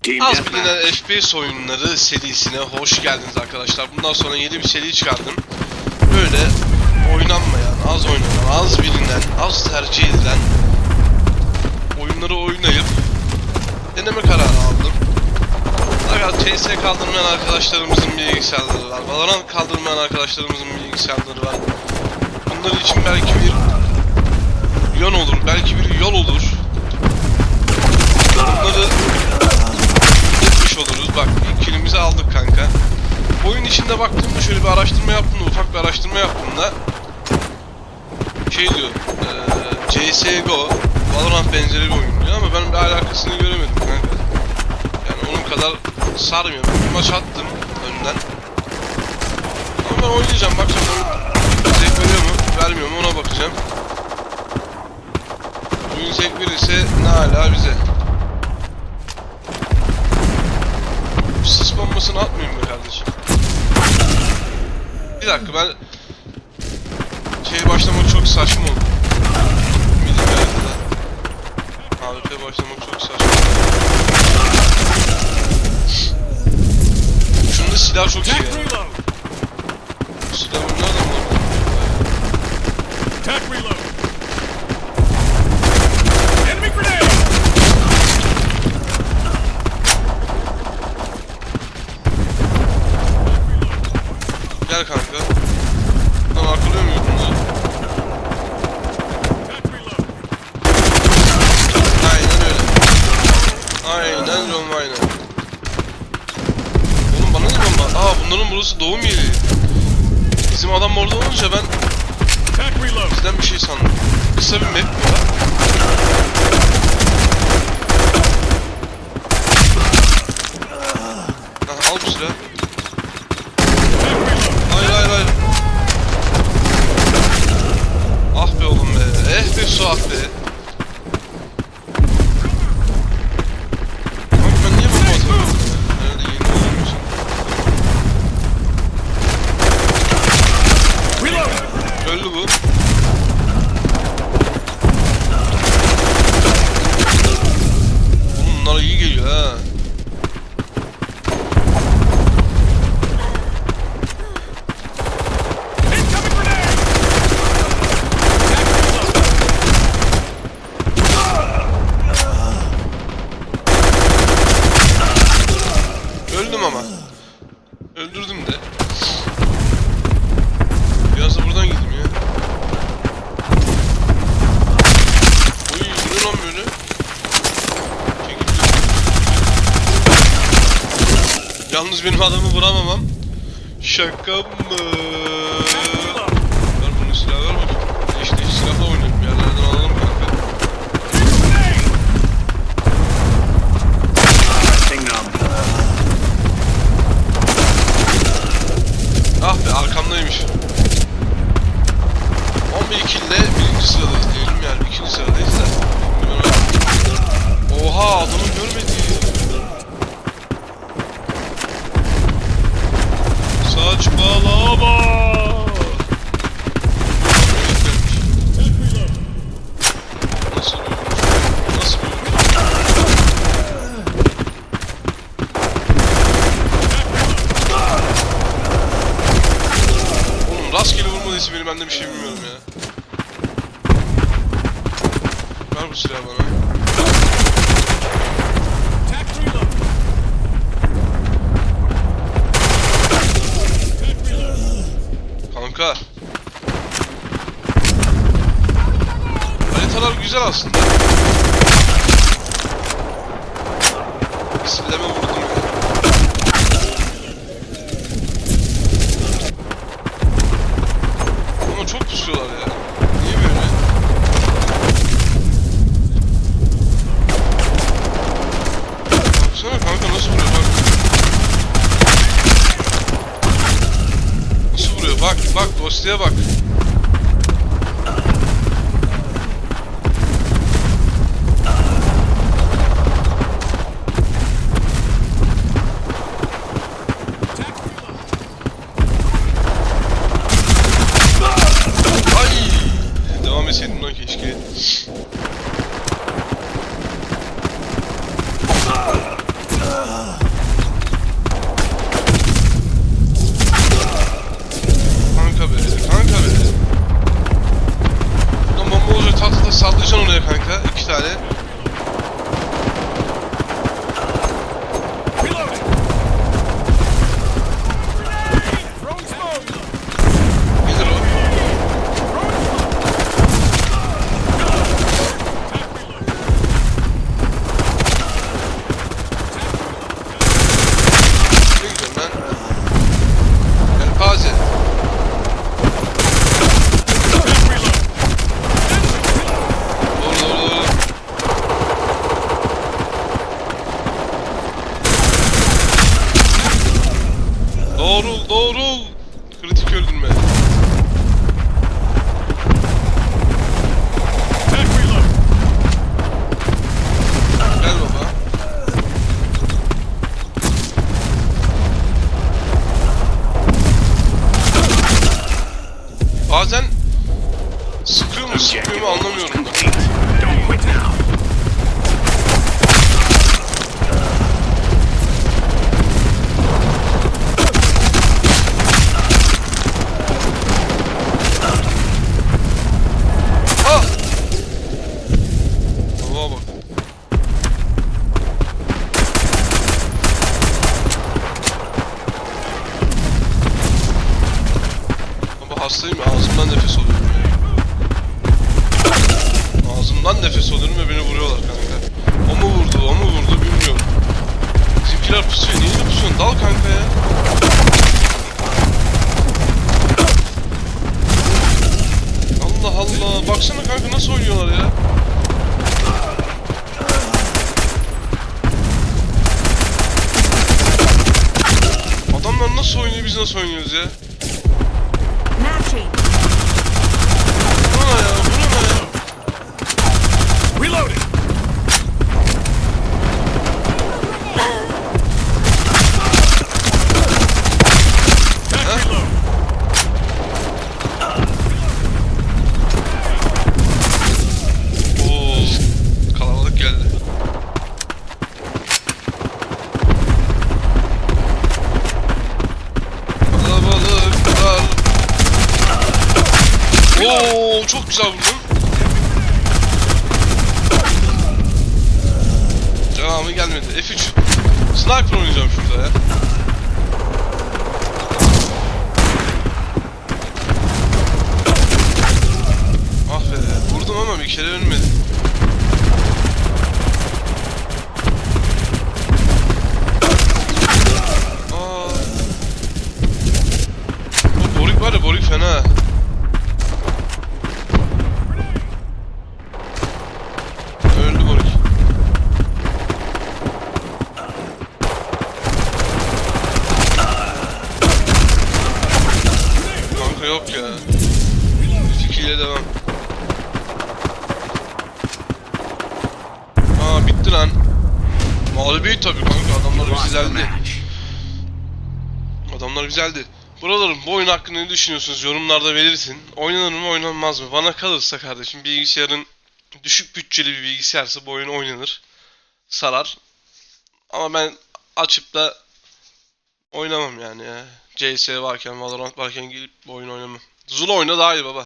Az bilinen FPS oyunları serisine hoş geldiniz arkadaşlar. Bundan sonra yeni bir seri çıkardım. Böyle oynanmayan, az oynanan, az bilinen, az tercih edilen oyunları oynayıp deneme kararı aldım. Fakat CS kaldırmayan arkadaşlarımızın bilgisayarları var. Valorant kaldırmayan arkadaşlarımızın bilgisayarları var. Bunlar için belki bir yön olur, belki bir yol olur. Bunları Oyun içinde baktığımda şöyle bir araştırma yaptığımda, ufak bir araştırma yaptığımda şey diyor, eee CSGO, Valorant benzeri bir oyun diyor ama ben bir alakasını göremedim kanka. Yani onun kadar sarmıyor. Bir maç attım önden. Ama ben oynayacağım, bakacağım oyun zevk veriyor mu, vermiyor mu ona bakacağım. Oyun zevk verirse ne hala bize. Sis bombasını atmayayım mı kardeşim? Bir dakika ben şey başlamak çok saçma oldu. Milli haritada. AWP başlamak çok saçma. Şunda silah çok iyi ya. Silahı nereden buldun? Tech reload! Burası doğum yeri. Bizim adam orada olunca ben bizden bir şey sandım. Kısa bir map mi var? Al bu silahı. Geliyor ha. Öldüm ama. Öldürdüm de. Yalnız benim adamı vuramamam. Şaka mı? Ver bunu silah ver bakayım. İşte silahla oynayayım. Yerlerden alalım kanka. Ah be arkamdaymış. 11 kill ile birinci sıradayız bilmiyorum ya. Ver bu silahı bana. Kanka. Haritalar güzel aslında. İsmileme vurdum ya. Bak bak now. Ah! Baba bak. Baba hastayım ağzımdan nefes alıyorum nasıl oynuyor biz nasıl oynuyoruz ya? Çok güzel vurdum. Devamı gelmedi. F3. Sniper oynayacağım şurada ya. Ah be vurdum ama bir kere ölmedi. Mağlubiyet tabii kanka adamlar güzeldi. Adamlar güzeldi. Buralarım bu oyun hakkında ne düşünüyorsunuz yorumlarda belirtin. Oynanır mı oynanmaz mı? Bana kalırsa kardeşim bilgisayarın düşük bütçeli bir bilgisayarsa bu oyun oynanır. Sarar. Ama ben açıp da oynamam yani ya. CS varken, Valorant varken gelip bu oyun oynamam. Zula oyna daha iyi baba.